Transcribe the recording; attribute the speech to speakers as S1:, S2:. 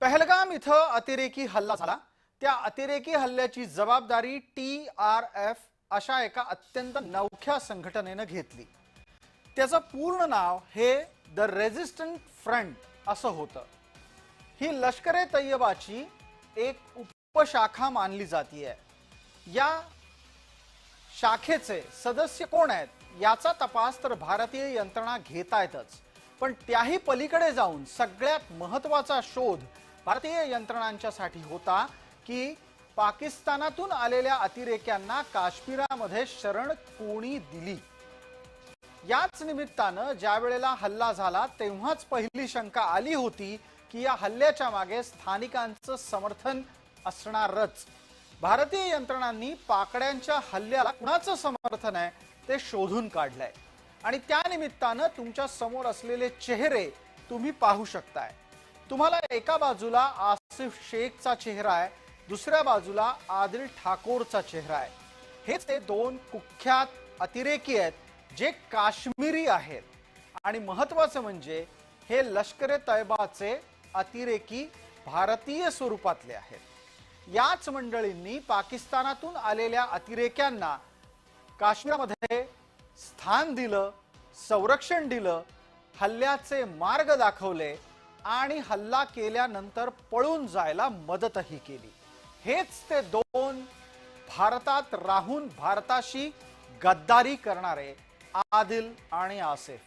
S1: पहलगाम इथं अतिरेकी हल्ला झाला. त्या अतिरेकी हल्ल्याची जबाबदारी टी आर एफ अशा एका अत्यंत नवख्या संघटनेनं घेतली. त्याचं पूर्ण नाव हे द रेझिस्टंट फ्रंट असं होतं. ही लष्करे तैयबाची तय्यबाची एक उपशाखा मानली जातीये. या शाखेचे सदस्य कोण आहेत याचा तपास तर भारतीय यंत्रणा घेतायतच. पण त्याही पलीकडे जाऊन सगळ्यात महत्त्वाचा शोध भारतीय यंत्रणांच्यासाठी होता की पाकिस्तानातून आलेल्या अतिरेक्यांना काश्मीरामध्ये शरण कोणी दिली? याच निमित्तानं ज्या वेळेला हल्ला झाला तेव्हाच पहिली शंका आली होती की या हल्ल्याच्या मागे स्थानिकांचं समर्थन असणारच. भारतीय यंत्रणांनी पाकड्यांच्या हल्ल्याला कुणाचं समर्थन आहे ते शोधून काढलंय. आणि त्या निमित्तानं तुमच्यासमोर असलेले चेहरे तुम्ही पाहू शकताय. तुम्हाला एका बाजूला आसिफ शेखचा चेहरा आहे दुसऱ्या बाजूला आदिल ठाकोरचा चेहरा आहे. हेच ते दोन कुख्यात अतिरेकी आहेत जे काश्मीरी आहेत. आणि महत्वाचं म्हणजे हे लष्कर ए तैबाचे अतिरेकी भारतीय स्वरूपातले आहेत. याच मंडळींनी पाकिस्तानातून आलेल्या अतिरेक्यांना काश्मीरमध्ये स्थान दिलं संरक्षण दिलं हल्ल्याचे मार्ग दाखवले आणि हल्ला केल्यानंतर पळून जायला मदतही केली. हेच ते दोन भारतात राहून भारताशी गद्दारी करणारे आदिल आणि आसिफ.